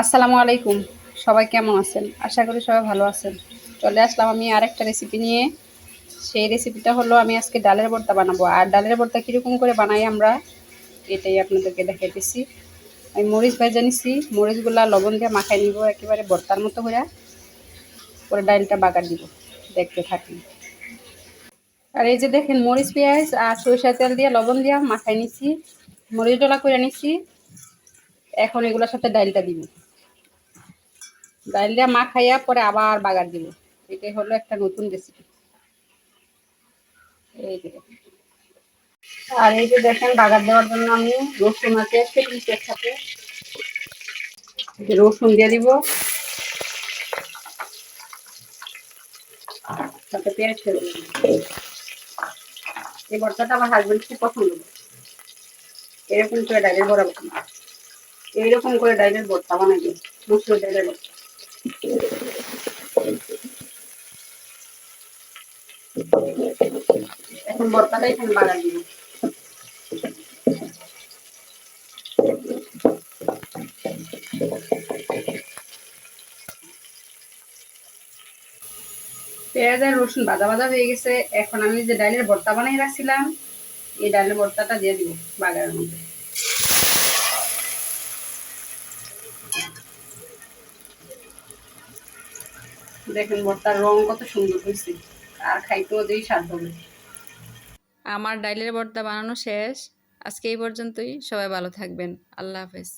আসসালামু আলাইকুম। সবাই কেমন আছেন? আশা করি সবাই ভালো আছেন। চলে আসলাম আমি আরেকটা রেসিপি নিয়ে। সেই রেসিপিটা হলো আমি আজকে ডালের ভর্তা বানাবো। আর ডালের ভর্তা কীরকম করে বানাই আমরা, এটাই আপনাদেরকে দেখাইতেছি আমি মরিচ ভাজা নিছি। মরিচগুলা লবণ দিয়ে মাখাই নিব একেবারে ভর্তার মতো করে পরে ডালটা বাগার দিব। দেখতে থাকি আর এই যে দেখেন মরিচ, পেঁয়াজ আর সরিষা তেল দিয়ে লবণ দিয়ে মাখাই নিছি। মরিচ ডলা করে নিছি। এখন এগুলোর সাথে ডালটা দিব। ডাল দিয়ে মাখাইয়া পরে আবার বাগার দিব। এটাই হলো একটা নতুন রেসিপি আর এই যে দেখেন, বাগার দেওয়ার জন্য আমি রসুন আছে কেটেছি একসাথে রসুন দিয়ে দিব। সাথে পেঁয়াজ ফেলে এই ভর্তাটা আমার হাজবেন্ড খুব পছন্দ করে। এরকম করে ডালের বড়া এইরকম করে ডালের ভর্তা বানাই মসুর ডালের ভর্তা। এখন ভর্তাটা এখানে বাগান দিব। পেঁয়াজ আর রসুন ভাজা ভাজা হয়ে গেছে। এখন আমি যে ডালের ভর্তা বানিয়ে রাখছিলাম, এই ডালের ভর্তাটা দিয়ে দিব বাগানের মধ্যে। দেখেন ভর্তার রং কত সুন্দর হয়েছে। আর খাইতেও যেই স্বাদ হবে। আমার ডাইলের ভর্তা বানানো শেষ। আজকে এই পর্যন্তই। সবাই ভালো থাকবেন। আল্লাহ হাফেজ।